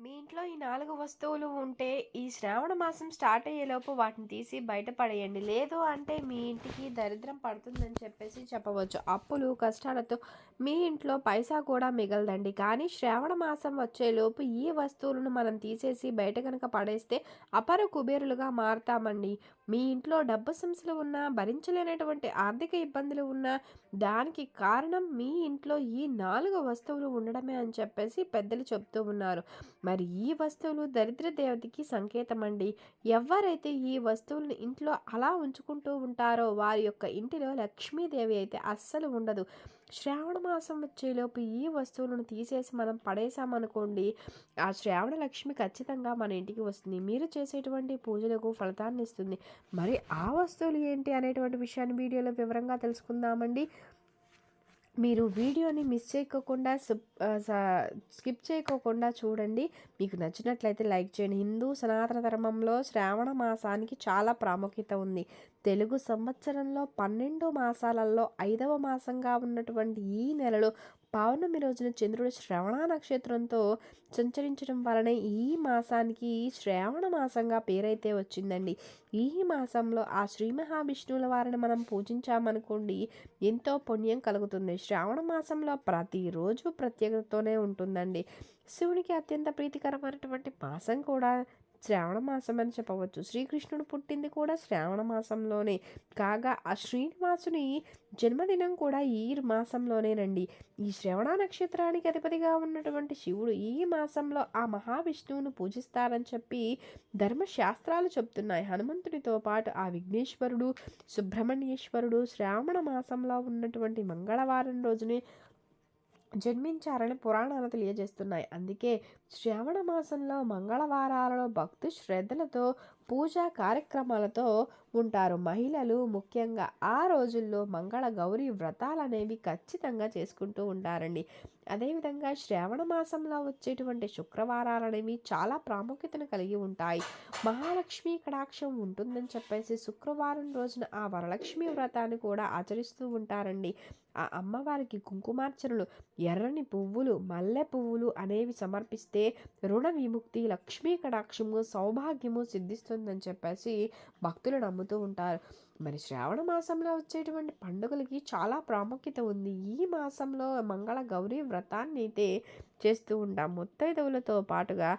మీ ఇంట్లో ఈ నాలుగు వస్తువులు ఉంటే ఈ శ్రావణ మాసం స్టార్ట్ అయ్యేలోపు వాటిని తీసి బయటపడేయండి. లేదు అంటే మీ ఇంటికి దరిద్రం పడుతుందని చెప్పేసి చెప్పవచ్చు. అప్పులు కష్టాలతో మీ ఇంట్లో పైసా కూడా మిగలదండి. కానీ శ్రావణ మాసం వచ్చేలోపు ఈ వస్తువులను మనం తీసేసి బయట కనుక పడేస్తే అపర కుబేరులుగా మారుతామండి. మీ ఇంట్లో డబ్బు సమస్యలు ఉన్నా భరించలేనటువంటి ఆర్థిక ఇబ్బందులు ఉన్నా దానికి కారణం మీ ఇంట్లో ఈ నాలుగు వస్తువులు ఉండడమే అని చెప్పేసి పెద్దలు చెప్తూ ఉన్నారు. మరి ఈ వస్తువులు దరిద్ర దేవతకి సంకేతం అండి. ఎవరైతే ఈ వస్తువులను ఇంట్లో అలా ఉంచుకుంటూ ఉంటారో వారి యొక్క ఇంటిలో లక్ష్మీదేవి అయితే అస్సలు ఉండదు. శ్రావణ మాసం వచ్చేలోపు ఈ వస్తువులను తీసేసి మనం పడేసామనుకోండి ఆ శ్రావణ లక్ష్మి ఖచ్చితంగా మన ఇంటికి వస్తుంది. మీరు చేసేటువంటి పూజలకు ఫలితాన్ని ఇస్తుంది. మరి ఆ వస్తువులు ఏంటి అనేటువంటి విషయాన్ని వీడియోలో వివరంగా తెలుసుకుందామండి. మీరు వీడియోని మిస్ చేయకోకుండా స్కిప్ చేయకోకుండా చూడండి. మీకు నచ్చినట్లయితే లైక్ చేయండి. హిందూ సనాతన ధర్మంలో శ్రావణ మాసానికి చాలా ప్రాముఖ్యత ఉంది. తెలుగు సంవత్సరంలో పన్నెండు మాసాలలో ఐదవ మాసంగా ఉన్నటువంటి ఈ నెలలో పౌర్ణమి రోజున చంద్రుడు శ్రవణ నక్షత్రంతో సంచరించడం వలన ఈ మాసానికి శ్రావణ మాసంగా పేరైతే వచ్చిందండి. ఈ మాసంలో ఆ శ్రీ మహావిష్ణువుల వారిని మనం పూజించామనుకోండి ఎంతో పుణ్యం కలుగుతుంది. శ్రావణ మాసంలో ప్రతిరోజు ప్రత్యేకతతోనే ఉంటుందండి. శివునికి అత్యంత ప్రీతికరమైనటువంటి మాసం కూడా శ్రావణ మాసం అని చెప్పవచ్చు. శ్రీకృష్ణుడు పుట్టింది కూడా శ్రావణ మాసంలోనే. కాగా ఆ శ్రీనివాసుని జన్మదినం కూడా ఈ మాసంలోనేనండి ఈ శ్రవణ నక్షత్రానికి అధిపతిగా ఉన్నటువంటి శివుడు ఈ మాసంలో ఆ మహావిష్ణువును పూజిస్తారని చెప్పి ధర్మశాస్త్రాలు చెప్తున్నాయి. హనుమంతుడితో పాటు ఆ విఘ్నేశ్వరుడు సుబ్రహ్మణ్యేశ్వరుడు శ్రావణ మాసంలో ఉన్నటువంటి మంగళవారం రోజునే జన్మించారని పురాణాలు తెలియజేస్తున్నాయి. అందుకే శ్రావణ మాసంలో మంగళవారాలలో భక్తి శ్రద్ధలతో పూజా కార్యక్రమాలతో ఉంటారు. మహిళలు ముఖ్యంగా ఆ రోజుల్లో మంగళ గౌరీ వ్రతాలు అనేవి ఖచ్చితంగా చేసుకుంటూ ఉంటారండి అదేవిధంగా శ్రావణ మాసంలో వచ్చేటువంటి శుక్రవారాలు అనేవి చాలా ప్రాముఖ్యతను కలిగి ఉంటాయి. మహాలక్ష్మి కటాక్షం ఉంటుందని చెప్పేసి శుక్రవారం రోజున ఆ వరలక్ష్మి వ్రతాన్ని కూడా ఆచరిస్తూ ఉంటారండి. ఆ అమ్మవారికి కుంకుమార్చనలు ఎర్రని పువ్వులు మల్లె పువ్వులు అనేవి సమర్పిస్తే రుణ విముక్తి లక్ష్మీ కటాక్షము సౌభాగ్యము సిద్ధిస్తుంది. ఉంటుందని చెప్పేసి భక్తులు నమ్ముతూ ఉంటారు. మరి శ్రావణ మాసంలో వచ్చేటువంటి పండుగలకి చాలా ప్రాముఖ్యత ఉంది. ఈ మాసంలో మంగళ గౌరీ వ్రతాన్ని అయితే చేస్తూ ఉంటాం. ముత్తైదవులతో పాటుగా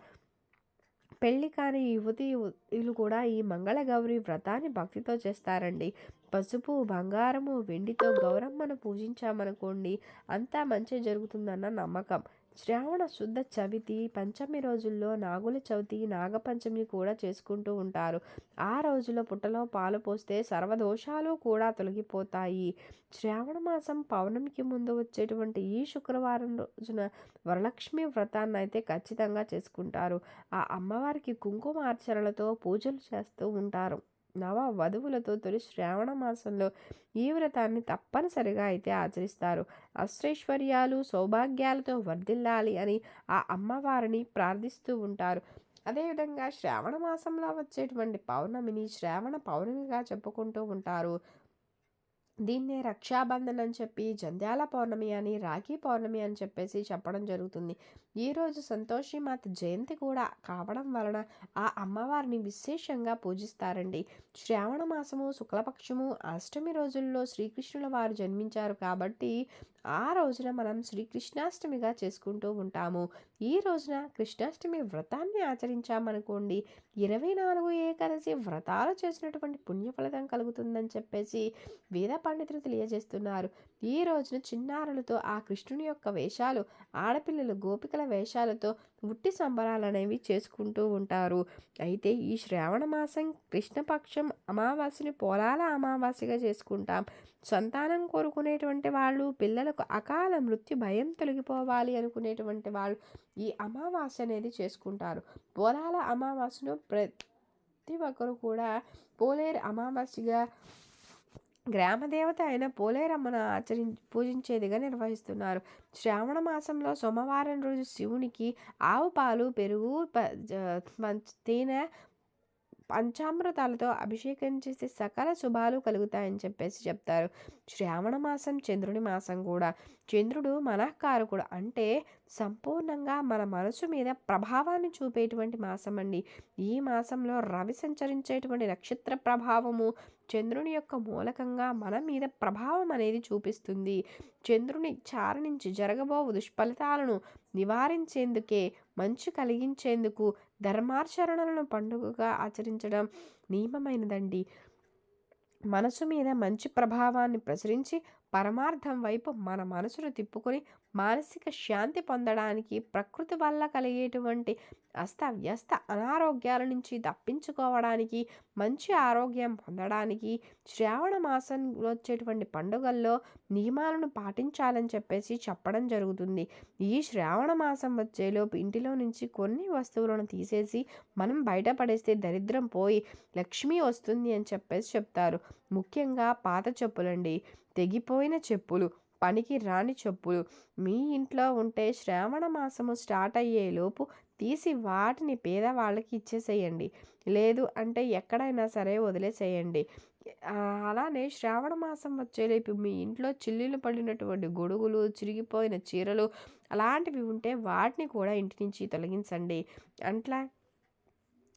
పెళ్ళి కాని యువతి యువతులు కూడా ఈ మంగళగౌరి వ్రతాన్ని భక్తితో చేస్తారండి. పసుపు బంగారము వెండితో గౌరమ్మను పూజించామనుకోండి అంతా మంచి జరుగుతుందన్న నమ్మకం. శ్రావణ శుద్ధ చవితి పంచమి రోజుల్లో నాగుల చవితి నాగపంచమి కూడా చేసుకుంటూ ఉంటారు. ఆ రోజులో పుట్టలో పాలు పోస్తే సర్వదోషాలు కూడా తొలగిపోతాయి. శ్రావణ మాసం పౌర్ణమికి ముందు వచ్చేటువంటి ఈ శుక్రవారం రోజున వరలక్ష్మి వ్రతాన్ని అయితే ఖచ్చితంగా చేసుకుంటారు. ఆ అమ్మవారికి కుంకుమార్చనలతో పూజలు చేస్తూ ఉంటారు. నవ వధువులతో తొలి శ్రావణ మాసంలో ఈ వ్రతాన్ని తప్పనిసరిగా అయితే ఆచరిస్తారు. అష్టైశ్వర్యాలు సౌభాగ్యాలతో వర్ధిల్లాలి అని ఆ అమ్మవారిని ప్రార్థిస్తూ ఉంటారు. అదేవిధంగా శ్రావణ మాసంలో వచ్చేటువంటి పౌర్ణమిని శ్రావణ పౌర్ణమిగా చెప్పుకుంటూ ఉంటారు. దీన్నే రక్షాబంధన్ అని చెప్పి జంధ్యాల పౌర్ణమి అని రాఖీ పౌర్ణమి అని చెప్పేసి చెప్పడం జరుగుతుంది. ఈరోజు సంతోషిమాత జయంతి కూడా కావడం వలన ఆ అమ్మవారిని విశేషంగా పూజిస్తారండి. శ్రావణ మాసము శుక్లపక్షము అష్టమి రోజుల్లో శ్రీకృష్ణుల వారు జన్మించారు కాబట్టి ఆ రోజున మనం శ్రీకృష్ణాష్టమిగా చేసుకుంటూ ఉంటాము. ఈ రోజున కృష్ణాష్టమి వ్రతాన్ని ఆచరించామనుకోండి ఇరవై నాలుగు ఏకాదశి వ్రతాలు చేసినటువంటి పుణ్యఫలితం కలుగుతుందని చెప్పేసి వేద పండితులు తెలియజేస్తున్నారు. ఈ రోజున చిన్నారులతో ఆ కృష్ణుని యొక్క వేషాలు ఆడపిల్లలు గోపికల వేషాలతో ఉట్టి సంబరాలు అనేవి చేసుకుంటూ ఉంటారు. అయితే ఈ శ్రావణ మాసం కృష్ణపక్షం అమావాస్యని పొలాల అమావాస్యగా చేసుకుంటాం. సంతానం కోరుకునేటువంటి వాళ్ళు పిల్లలకు అకాల మృత్యు భయం తొలగిపోవాలి అనుకునేటువంటి వాళ్ళు ఈ అమావాస్య అనేది చేసుకుంటారు. పొలాల అమావాస్యను ప్రతి ఒక్కరు కూడా పోలేరు అమావాస్యగా గ్రామదేవత అయిన పోలేరమ్మను ఆచరి పూజించేదిగా నిర్వహిస్తున్నారు. శ్రావణ మాసంలో సోమవారం రోజు శివునికి ఆవు పాలు పెరుగు తేనె పంచామృతాలతో అభిషేకం చేస్తే సకల శుభాలు కలుగుతాయని చెప్పేసి చెప్తారు. శ్రావణ మాసం చంద్రుని మాసం కూడా. చంద్రుడు మనఃకారకుడు అంటే సంపూర్ణంగా మన మనసు మీద ప్రభావాన్ని చూపేటువంటి మాసం అండి. ఈ మాసంలో రవి సంచరించేటువంటి నక్షత్ర ప్రభావము చంద్రుని యొక్క మూలకంగా మన మీద ప్రభావం అనేది చూపిస్తుంది. చంద్రుని చార నుంచి జరగబోవు దుష్ఫలితాలను నివారించేందుకే మంచు కలిగించేందుకు ధర్మాచరణలను పండుగగా ఆచరించడం నియమమైనదండి. మనసు మీద మంచి ప్రభావాన్ని ప్రసరించి పరమార్థం వైపు మన మనసును తిప్పుకొని మానసిక శాంతి పొందడానికి ప్రకృతి వల్ల కలిగేటువంటి అస్తవ్యస్త అనారోగ్యాల నుంచి తప్పించుకోవడానికి మంచి ఆరోగ్యం పొందడానికి శ్రావణ మాసంలో వచ్చేటువంటి పండుగల్లో నియమాలను పాటించాలని చెప్పేసి చెప్పడం జరుగుతుంది. ఈ శ్రావణ మాసం వచ్చేలోపు ఇంటిలో నుంచి కొన్ని వస్తువులను తీసేసి మనం బయటపడేస్తే దరిద్రం పోయి లక్ష్మి వస్తుంది అని చెప్పేసి చెప్తారు. ముఖ్యంగా పాత చెప్పులండి. తెగిపోయిన చెప్పులు పనికి రాని చెప్పులు. మీ ఇంట్లో ఉంటే శ్రావణ మాసము స్టార్ట్ అయ్యేలోపు తీసి వాటిని పేదవాళ్ళకి ఇచ్చేసేయండి. లేదు అంటే ఎక్కడైనా సరే వదిలేసేయండి. అలానే శ్రావణ మాసం వచ్చేలేపు మీ ఇంట్లో చిల్లీలు పడినటువంటి గొడుగులు చిరిగిపోయిన చీరలు అలాంటివి ఉంటే వాటిని కూడా ఇంటి నుంచి తొలగించండి. అట్లా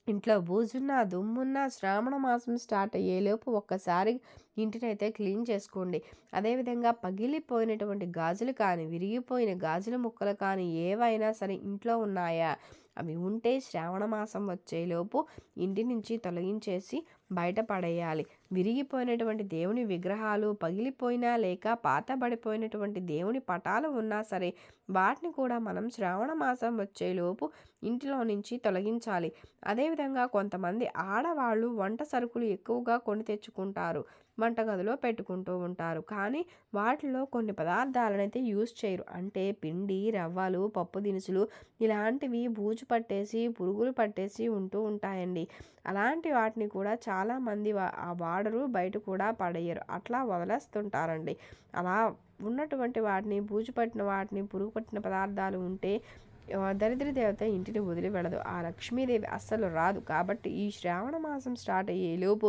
ఇంట్లో బూజున్నా దుమ్మున్నా శ్రావణ మాసం స్టార్ట్ అయ్యేలోపు ఒక్కసారి ఇంటిని అయితే క్లీన్ చేసుకోండి. అదేవిధంగా పగిలిపోయినటువంటి గాజులు కానీ విరిగిపోయిన గాజుల ముక్కలు కానీ ఏవైనా సరే ఇంట్లో ఉన్నాయా? అవి ఉంటే శ్రావణ మాసం వచ్చేలోపు ఇంటి నుంచి తొలగించేసి బయట పడేయాలి. విరిగిపోయినటువంటి దేవుని విగ్రహాలు పగిలిపోయినా లేక పాతబడిపోయినటువంటి దేవుని పటాలు ఉన్నా సరే వాటిని కూడా మనం శ్రావణ మాసం వచ్చేలోపు ఇంటిలో నుంచి తొలగించాలి. అదేవిధంగా కొంతమంది ఆడవాళ్ళు వంట సరుకులు ఎక్కువగా కొని తెచ్చుకుంటారు వంటగదిలో పెట్టుకుంటూ ఉంటారు. కానీ వాటిలో కొన్ని పదార్థాలను అయితే యూజ్ చేయరు. అంటే పిండి రవ్వలు పప్పు దినుసులు ఇలాంటివి బూజు పట్టేసి పురుగులు పట్టేసి ఉంటూ ఉంటాయండి. అలాంటి వాటిని కూడా చాలామంది ఆ వాడరు బయట కూడా పడేయరు. అట్లా వదిలేస్తుంటారండి. అలా ఉన్నటువంటి వాటిని బూజు పట్టిన వాటిని పురుగు పట్టిన పదార్థాలు ఉంటే దరిద్ర దేవత ఇంటిని వదిలి వెళ్ళదు. ఆ లక్ష్మీదేవి అస్సలు రాదు. కాబట్టి ఈ శ్రావణ మాసం స్టార్ట్ అయ్యే లోపు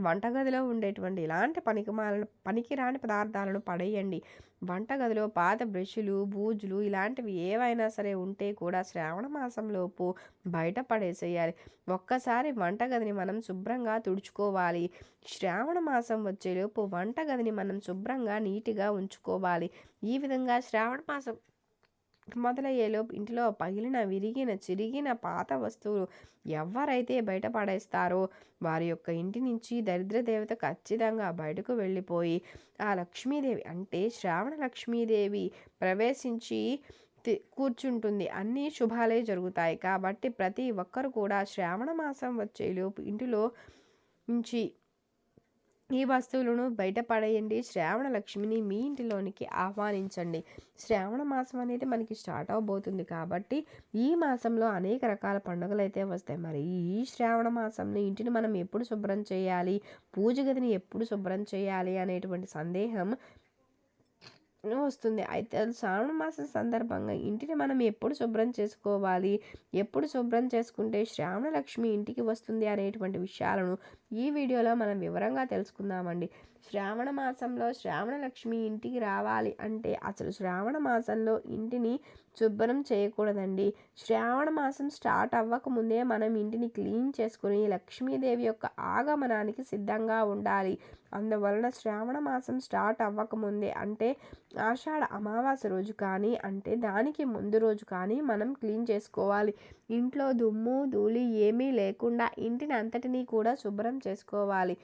వంటగదిలో ఉండేటువంటి ఇలాంటి పనికిమాలను పనికిరాని పదార్థాలను పడేయండి. వంటగదిలో పాత బ్రష్లు బూజులు ఇలాంటివి ఏవైనా సరే ఉంటే కూడా శ్రావణ మాసంలోపు బయట పడేసేయాలి. ఒక్కసారి వంటగదిని మనం శుభ్రంగా తుడుచుకోవాలి. శ్రావణ మాసం వచ్చేలోపు వంటగదిని మనం శుభ్రంగా నీట్గా ఉంచుకోవాలి. ఈ విధంగా శ్రావణ మాసం మొదలయ్యేలోపు ఇంటిలో పగిలిన విరిగిన చిరిగిన పాత వస్తువులు ఎవరైతే బయటపడేస్తారో వారి యొక్క ఇంటి నుంచి దరిద్ర దేవత ఖచ్చితంగా బయటకు వెళ్ళిపోయి ఆ లక్ష్మీదేవి అంటే శ్రావణ లక్ష్మీదేవి ప్రవేశించి కూర్చుంటుంది. అన్నీ శుభాలే జరుగుతాయి. కాబట్టి ప్రతి ఒక్కరు కూడా శ్రావణ మాసం వచ్చేలోపు ఇంటిలో నుంచి ఈ వస్తువులను బయటపడేయండి శ్రావణ లక్ష్మిని మీ ఇంటిలోనికి ఆహ్వానించండి. శ్రావణ మాసం అనేది మనకి స్టార్ట్ అవబోతుంది కాబట్టి ఈ మాసంలో అనేక రకాల పండుగలు అయితే వస్తాయి. మరి ఈ శ్రావణ మాసంలో ఇంటిని మనం ఎప్పుడు శుభ్రం చేయాలి? పూజ గదిని ఎప్పుడు శుభ్రం చేయాలి? అనేటువంటి సందేహం వస్తుంది. అయితే శ్రావణ మాసం సందర్భంగా ఇంటిని మనం ఎప్పుడు శుభ్రం చేసుకోవాలి? ఎప్పుడు శుభ్రం చేసుకుంటే శ్రావణ లక్ష్మి ఇంటికి వస్తుంది? అనేటువంటి విషయాలను ఈ వీడియోలో మనం వివరంగా తెలుసుకుందామండి. శ్రావణ మాసంలో శ్రావణ లక్ష్మి ఇంటికి రావాలి అంటే అసలు శ్రావణ మాసంలో ఇంటిని శుభ్రం చేయకూడదండి. శ్రావణ మాసం స్టార్ట్ అవ్వకముందే మనం ఇంటిని క్లీన్ చేసుకుని లక్ష్మీదేవి యొక్క ఆగమనానికి సిద్ధంగా ఉండాలి. అందువలన శ్రావణ మాసం స్టార్ట్ అవ్వకముందే అంటే ఆషాఢ అమావాస్య రోజు కానీ అంటే దానికి ముందు రోజు కానీ మనం క్లీన్ చేసుకోవాలి. ఇంట్లో దుమ్ము ధూళి ఏమీ లేకుండా ఇంటిని అంతటినీ కూడా శుభ్రం చేసుకోవాలి.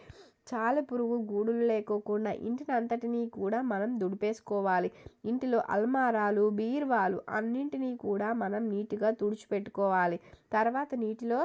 చాలా పురుగు గూడులు లేకోకుండా ఇంటిని అంతటినీ కూడా మనం దుడిపేసుకోవాలి. ఇంటిలో అల్మారాలు బీర్వాలు అన్నింటినీ కూడా మనం నీట్గా తుడిచిపెట్టుకోవాలి. తర్వాత నీటిలో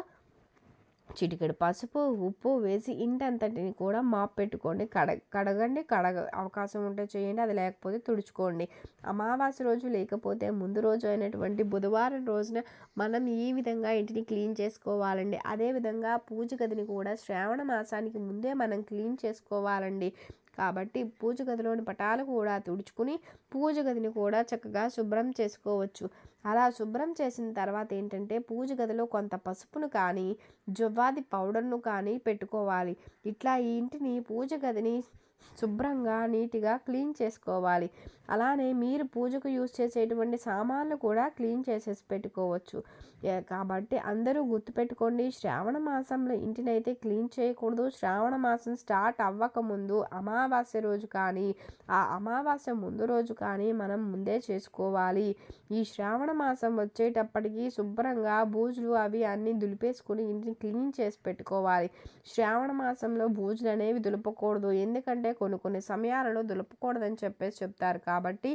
చిటికెడు పసుపు ఉప్పు వేసి ఇంటంతటిని కూడా మాప్ పెట్టుకోండి. కడ కడగండి. కడగ అవకాశం ఉంటే చేయండి. అది లేకపోతే తుడుచుకోండి. అమావాస్య రోజు లేకపోతే ముందు రోజు అయినటువంటి బుధవారం రోజున మనం ఈ విధంగా ఇంటిని క్లీన్ చేసుకోవాలండి. అదేవిధంగా పూజ గదిని కూడా శ్రావణ మాసానికి ముందే మనం క్లీన్ చేసుకోవాలండి. కాబట్టి పూజ గదిలోని పటాలు కూడా తుడుచుకుని పూజ గదిని కూడా చక్కగా శుభ్రం చేసుకోవచ్చు. అలా శుభ్రం చేసిన తర్వాత ఏంటంటే పూజ గదిలో కొంత పసుపును కానీ జువ్వాది పౌడర్ను కానీ పెట్టుకోవాలి. ఇట్లా ఈ ఇంటిని పూజ గదిని శుభ్రంగా నీట్గా క్లీన్ చేసుకోవాలి. అలానే మీరు పూజకు యూజ్ చేసేటువంటి సామాన్లు కూడా క్లీన్ చేసేసి పెట్టుకోవచ్చు. కాబట్టి అందరూ గుర్తుపెట్టుకోండి శ్రావణ మాసంలో ఇంటినైతే క్లీన్ చేయకూడదు. శ్రావణ మాసం స్టార్ట్ అవ్వకముందు అమావాస్య రోజు కానీ ఆ అమావాస్య ముందు రోజు కానీ మనం ముందే చేసుకోవాలి. ఈ శ్రావణ మాసం వచ్చేటప్పటికి శుభ్రంగా బూజులు అవి అన్నీ దులిపేసుకుని ఇంటిని క్లీన్ చేసి పెట్టుకోవాలి. శ్రావణ మాసంలో బూజులు అనేవి దులపకూడదు. ఎందుకంటే కొన్ని కొన్ని సమయాలలో దులపకూడదని చెప్పేసి చెప్తారు. కాబట్టి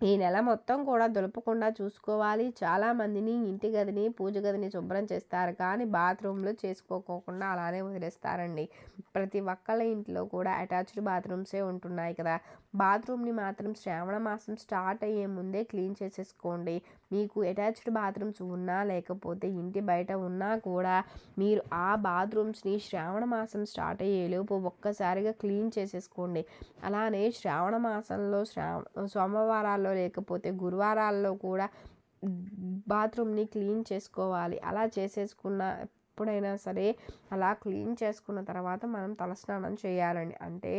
ఈ నెల మొత్తం కూడా దులపకుండా చూసుకోవాలి. చాలామందిని ఇంటి గదిని పూజ గదిని శుభ్రం చేస్తారు. కానీ బాత్రూంలో చేసుకోకోకుండా అలానే వదిలేస్తారండి. ప్రతి ఒక్కళ్ళ ఇంట్లో కూడా అటాచ్డ్ బాత్రూమ్సే ఉంటున్నాయి కదా. బాత్రూమ్ని మాత్రం శ్రావణ మాసం స్టార్ట్ అయ్యే ముందే క్లీన్ చేసేసుకోండి. మీకు అటాచ్డ్ బాత్రూమ్స్ ఉన్నా లేకపోతే ఇంటి బయట ఉన్నా కూడా మీరు ఆ బాత్రూమ్స్ని శ్రావణ మాసం స్టార్ట్ అయ్యేలోపు ఒక్కసారిగా క్లీన్ చేసేసుకోండి. అలానే శ్రావణ మాసంలో శ్రావ సోమవారాల్లో లేకపోతే గురువారాల్లో కూడా బాత్రూమ్ని క్లీన్ చేసుకోవాలి. అలా చేసేసుకున్న ఎప్పుడైనా సరే అలా క్లీన్ చేసుకున్న తర్వాత మనం తలస్నానం చేయాలండి. అంటే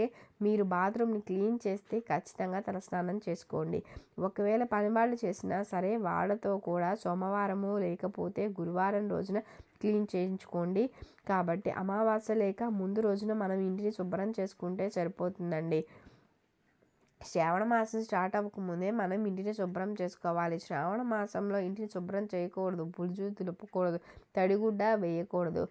మీరు బాత్రూమ్ని క్లీన్ చేస్తే ఖచ్చితంగా తలస్నానం చేసుకోండి. ఒకవేళ పని వాళ్ళు చేసినా సరే వాళ్ళతో కూడా సోమవారము లేకపోతే గురువారం రోజున క్లీన్ చేయించుకోండి. కాబట్టి అమావాస్య లేక ముందు రోజున మనం ఇంటిని శుభ్రం చేసుకుంటే సరిపోతుందండి. శ్రావణ మాసం స్టార్ట్ అవ్వకముందే మనం ఇంటిని శుభ్రం చేసుకోవాలి. శ్రావణ మాసంలో ఇంటిని శుభ్రం చేయకూడదు. బుర్జు తులుపుకూడదు తడిగుడ్డ వేయకూడదు.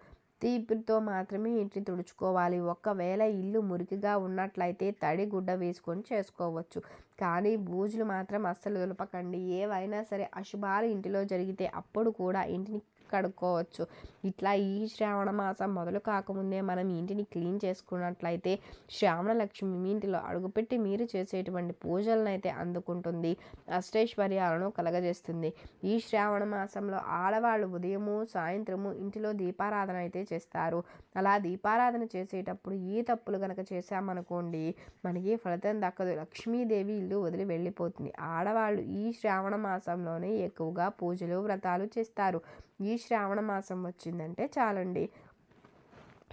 తీపితో మాత్రమే ఇంటిని తుడుచుకోవాలి. ఒకవేళ ఇల్లు మురికిగా ఉన్నట్లయితే తడి గుడ్డ వేసుకొని చేసుకోవచ్చు. కానీ బూజులు మాత్రం అస్సలు దులపకండి. ఏవైనా సరే అశుభాలు ఇంటిలో జరిగితే అప్పుడు కూడా ఇంటిని కడుక్కోవచ్చు. ఇట్లా ఈ శ్రావణ మాసం మొదలు కాకముందే మనం ఇంటిని క్లీన్ చేసుకున్నట్లయితే శ్రావణ లక్ష్మి మీ ఇంటిలో అడుగుపెట్టి మీరు చేసేటువంటి పూజలను అయితే అందుకుంటుంది అష్టైశ్వర్యాలను కలగజేస్తుంది. ఈ శ్రావణ మాసంలో ఆడవాళ్ళు ఉదయము సాయంత్రము ఇంటిలో దీపారాధన అయితే చేస్తారు. అలా దీపారాధన చేసేటప్పుడు ఈ తప్పులు కనుక చేశామనుకోండి మనకి ఫలితం దక్కదు. లక్ష్మీదేవి ఇల్లు వదిలి వెళ్ళిపోతుంది. ఆడవాళ్ళు ఈ శ్రావణ మాసంలోనే ఎక్కువగా పూజలు వ్రతాలు చేస్తారు. ఈ శ్రావణ మాసం వచ్చిందంటే చాలండి.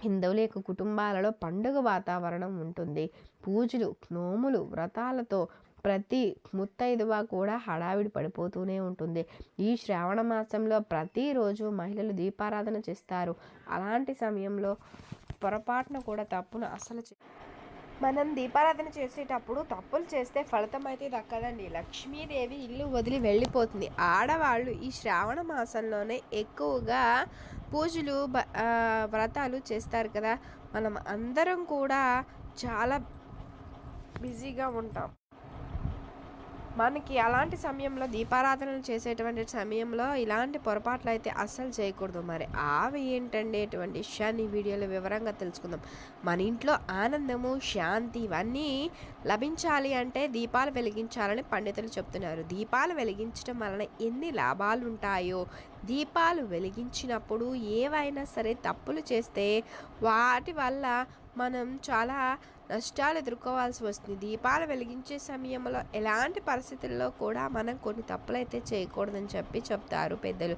హిందువుల యొక్క కుటుంబాలలో పండుగ వాతావరణం ఉంటుంది. పూజలు నోములు వ్రతాలతో ప్రతి ముత్తైదువ కూడా హడావిడి పడిపోతూనే ఉంటుంది. ఈ శ్రావణ మాసంలో ప్రతిరోజు మహిళలు దీపారాధన చేస్తారు. అలాంటి సమయంలో పొరపాటున కూడా తప్పును అసలు చే- మనం దీపారాధన చేసేటప్పుడు తప్పులు చేస్తే ఫలితం అయితే దక్కదండి లక్ష్మీదేవి ఇల్లు వదిలి వెళ్ళిపోతుంది. ఆడవాళ్ళు ఈ శ్రావణ మాసంలోనే ఎక్కువగా పూజలు బ- వ్రతాలు చేస్తారు కదా. మనం అందరం కూడా చాలా బిజీగా ఉంటాం. మనకి అలాంటి సమయంలో దీపారాధనలు చేసేటువంటి సమయంలో ఇలాంటి పొరపాట్లు అయితే అస్సలు చేయకూడదు. మరి అవి ఏంటండి? ఇటువంటి విషయాన్ని వీడియోలో వివరంగా తెలుసుకుందాం. మన ఇంట్లో ఆనందము శాంతి ఇవన్నీ లభించాలి అంటే దీపాలు వెలిగించాలని పండితులు చెప్తున్నారు. దీపాలు వెలిగించడం వలన ఎన్ని లాభాలు ఉంటాయో? దీపాలు వెలిగించినప్పుడు ఏవైనా సరే తప్పులు చేస్తే వాటి వల్ల మనం చాలా నష్టాలు ఎదుర్కోవాల్సి వస్తుంది. దీపాలు వెలిగించే సమయంలో ఎలాంటి పరిస్థితుల్లో కూడా మనం కొన్ని తప్పులైతే చేయకూడదని చెప్పి చెప్తారు పెద్దలు.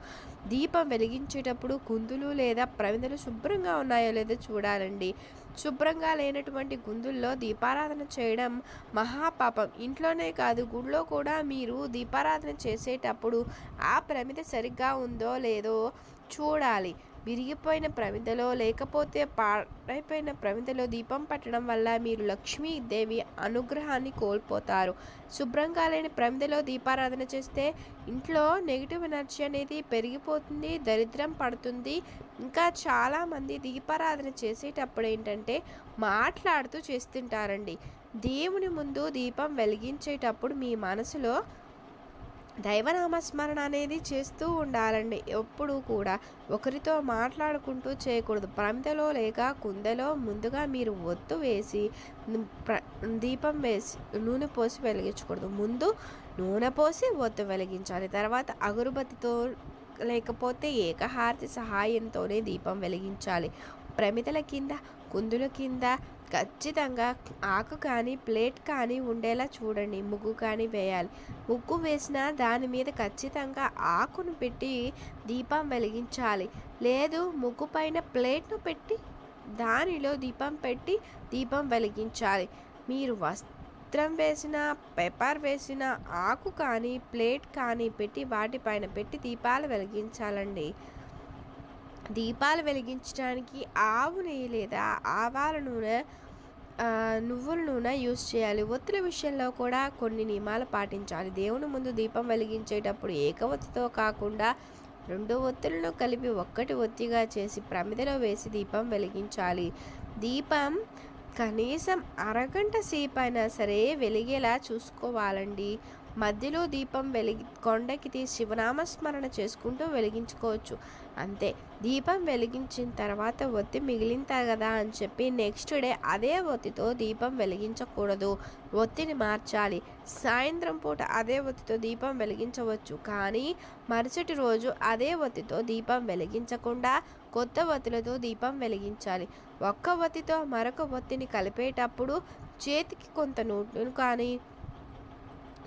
దీపం వెలిగించేటప్పుడు గుందులు లేదా ప్రమిదలు శుభ్రంగా ఉన్నాయో లేదో చూడాలండి. శుభ్రంగా లేనటువంటి గుందుల్లో దీపారాధన చేయడం మహాపాపం. ఇంట్లోనే కాదు గుడిలో కూడా మీరు దీపారాధన చేసేటప్పుడు ఆ ప్రమిద సరిగ్గా ఉందో లేదో చూడాలి. విరిగిపోయిన ప్రమిదలో లేకపోతే పాడైపోయిన ప్రమిదలో దీపం పెట్టడం వల్ల మీరు లక్ష్మీదేవి అనుగ్రహాన్ని కోల్పోతారు. శుభ్రంగా లేని ప్రమిదలో దీపారాధన చేస్తే ఇంట్లో నెగిటివ్ ఎనర్జీ అనేది పెరిగిపోతుంది దరిద్రం పడుతుంది. ఇంకా చాలామంది దీపారాధన చేసేటప్పుడు ఏంటంటే మాట్లాడుతూ చేస్తుంటారండి. దేవుని ముందు దీపం వెలిగించేటప్పుడు మీ మనసులో దైవనామస్మరణ అనేది చేస్తూ ఉండాలండి. ఎప్పుడు కూడా ఒకరితో మాట్లాడుకుంటూ చేయకూడదు. ప్రమిదలో లేక కుందలో ముందుగా మీరు ఒత్తు వేసి ప్ర దీపం వేసి నూనె పోసి వెలిగించకూడదు. ముందు నూనె పోసి ఒత్తు వెలిగించాలి. తర్వాత అగరుబత్తితో లేకపోతే ఏకహారతి సహాయంతోనే దీపం వెలిగించాలి. ప్రమిదల కింద కుందుల కింద ఖచ్చితంగా ఆకు కానీ ప్లేట్ కానీ ఉండేలా చూడండి. ముగ్గు కానీ వేయాలి. ముగ్గు వేసిన దాని మీద ఖచ్చితంగా ఆకును పెట్టి దీపం వెలిగించాలి. లేదు ముగ్గు పైన ప్లేట్ను పెట్టి దానిలో దీపం పెట్టి దీపం వెలిగించాలి. మీరు వస్త్రం వేసిన పేపర్ వేసిన ఆకు కానీ ప్లేట్ కానీ పెట్టి వాటిపైన పెట్టి దీపాలు వెలిగించాలండి. దీపాలు వెలిగించడానికి ఆవు నెయ్యి లేదా ఆవాల నూనె నువ్వుల నూనె యూస్ చేయాలి. ఒత్తుల విషయంలో కూడా కొన్ని నియమాలు పాటించాలి. దేవుని ముందు దీపం వెలిగించేటప్పుడు ఏకవత్తితో కాకుండా రెండు ఒత్తులను కలిపి ఒక్కటి ఒత్తిగా చేసి ప్రమిదలో వేసి దీపం వెలిగించాలి. దీపం కనీసం అరగంట సేపు అయినా సరే వెలిగేలా చూసుకోవాలండి. మధ్యలో దీపం వెలిగి కొండెక్కితే శివనామస్మరణ చేసుకుంటూ వెలిగించుకోవచ్చు. అంతే దీపం వెలిగించిన తర్వాత ఒత్తి మిగిలిందా కదా అని చెప్పి నెక్స్ట్ డే అదే ఒత్తితో దీపం వెలిగించకూడదు. ఒత్తిని మార్చాలి. సాయంత్రం పూట అదే ఒత్తితో దీపం వెలిగించవచ్చు. కానీ మరుసటి రోజు అదే ఒత్తితో దీపం వెలిగించకుండా కొత్త ఒత్తిలతో దీపం వెలిగించాలి. ఒక్క ఒత్తితో మరొక ఒత్తిని కలిపేటప్పుడు చేతికి కొంత నూనెను కానీ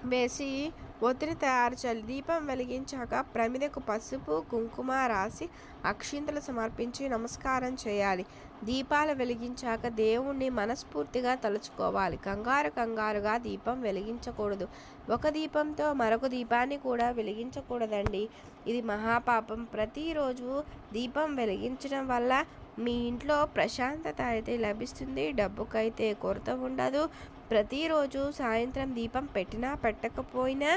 వేసి ఒత్తిడి తయారు చేయాలి. దీపం వెలిగించాక ప్రమిదకు పసుపు కుంకుమ రాసి అక్షింతలు సమర్పించి నమస్కారం చేయాలి. దీపాలు వెలిగించాక దేవుణ్ణి మనస్ఫూర్తిగా తలుచుకోవాలి. కంగారు కంగారుగా దీపం వెలిగించకూడదు. ఒక దీపంతో మరొక దీపాన్ని కూడా వెలిగించకూడదండి. ఇది మహాపాపం. ప్రతిరోజు దీపం వెలిగించడం వల్ల మీ ఇంట్లో ప్రశాంతత అయితే లభిస్తుంది డబ్బుకైతే కొరత ఉండదు. ప్రతిరోజు సాయంత్రం దీపం పెట్టినా పెట్టకపోయినా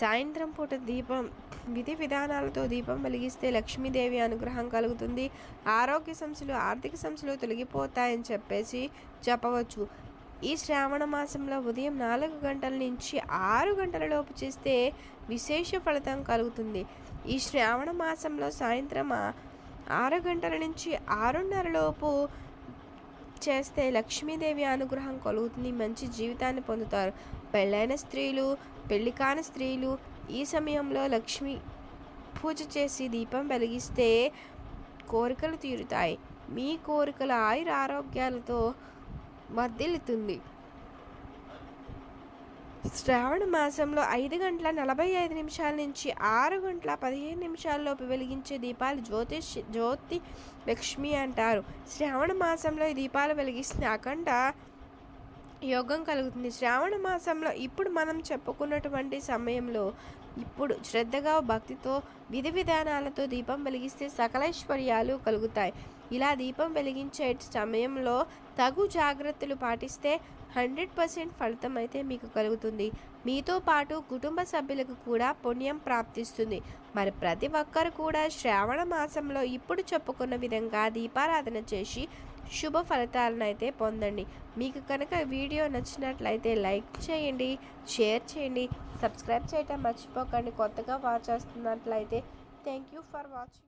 సాయంత్రం పూట దీపం విధి విధానాలతో దీపం వెలిగిస్తే లక్ష్మీదేవి అనుగ్రహం కలుగుతుంది. ఆరోగ్య సమస్యలు ఆర్థిక సమస్యలు తొలగిపోతాయని చెప్పేసి చెప్పవచ్చు. ఈ శ్రావణ మాసంలో ఉదయం నాలుగు గంటల నుంచి ఆరు గంటల లోపు చేస్తే విశేష ఫలితం కలుగుతుంది. ఈ శ్రావణ మాసంలో సాయంత్రం ఆరు గంటల నుంచి ఆరున్నర లోపు చేస్తే లక్ష్మీదేవి అనుగ్రహం కలుగుతుంది మంచి జీవితాన్ని పొందుతారు. పెళ్ళైన స్త్రీలు పెళ్ళి కాని స్త్రీలు ఈ సమయంలో లక్ష్మి పూజ చేసి దీపం వెలిగిస్తే కోరికలు తీరుతాయి. మీ కోరికల ఆయుర ఆరోగ్యాలతో వర్ధిల్లుతుంది శ్రావణ మాసంలో ఐదు గంటల నలభై ఐదు నిమిషాల నుంచి ఆరు గంటల పదిహేను నిమిషాల్లోపు వెలిగించే దీపాలు జ్యోతిష్ జ్యోతి లక్ష్మి అంటారు. శ్రావణ మాసంలో ఈ దీపాలు వెలిగిస్తే అఖండ యోగం కలుగుతుంది. శ్రావణ మాసంలో ఇప్పుడు మనం చెప్పుకున్నటువంటి సమయంలో ఇప్పుడు శ్రద్ధగా భక్తితో విధి విధానాలతో దీపం వెలిగిస్తే సకలైశ్వర్యాలు కలుగుతాయి. ఇలా దీపం వెలిగించే సమయంలో తగు జాగ్రత్తలు పాటిస్తే హండ్రెడ్ పర్సెంట్ ఫలితం అయితే మీకు కలుగుతుంది. మీతో పాటు కుటుంబ సభ్యులకు కూడా పుణ్యం ప్రాప్తిస్తుంది. మరి ప్రతి ఒక్కరు కూడా శ్రావణ మాసంలో ఇప్పుడు చెప్పుకున్న విధంగా దీపారాధన చేసి శుభ ఫలితాలను అయితే పొందండి. మీకు కనుక వీడియో నచ్చినట్లయితే లైక్ చేయండి షేర్ చేయండి సబ్స్క్రైబ్ చేయటం మర్చిపోకండి. కొత్తగా వాచ్ చేస్తున్నట్లయితే థ్యాంక్ యూ ఫర్ వాచింగ్.